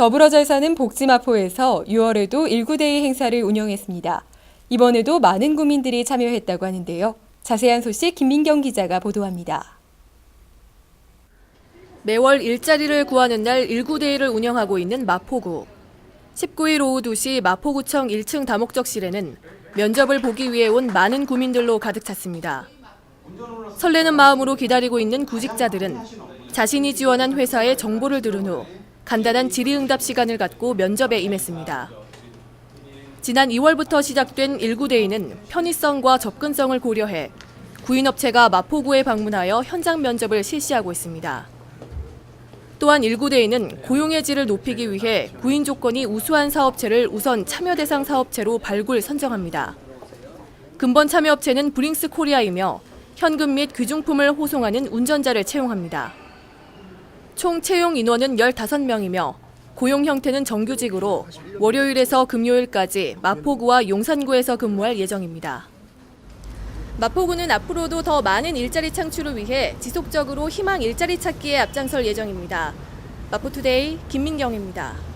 더불어 잘 사는 복지마포에서 6월에도 19데이 행사를 운영했습니다. 이번에도 많은 구민들이 참여했다고 하는데요. 자세한 소식 김민경 기자가 보도합니다. 매월 일자리를 구하는 날 19데이를 운영하고 있는 마포구. 19일 오후 2시 마포구청 1층 다목적실에는 면접을 보기 위해 온 많은 구민들로 가득 찼습니다. 설레는 마음으로 기다리고 있는 구직자들은 자신이 지원한 회사의 정보를 들은 후 간단한 질의응답 시간을 갖고 면접에 임했습니다. 지난 2월부터 시작된 19데이는 편의성과 접근성을 고려해 구인업체가 마포구에 방문하여 현장 면접을 실시하고 있습니다. 또한 19데이는 고용의 질을 높이기 위해 구인 조건이 우수한 사업체를 우선 참여 대상 사업체로 발굴 선정합니다. 근본 참여 업체는 브링스 코리아이며 현금 및 귀중품을 호송하는 운전자를 채용합니다. 총 채용 인원은 15명이며 고용 형태는 정규직으로 월요일에서 금요일까지 마포구와 용산구에서 근무할 예정입니다. 마포구는 앞으로도 더 많은 일자리 창출을 위해 지속적으로 희망 일자리 찾기에 앞장설 예정입니다. 마포투데이 김민경입니다.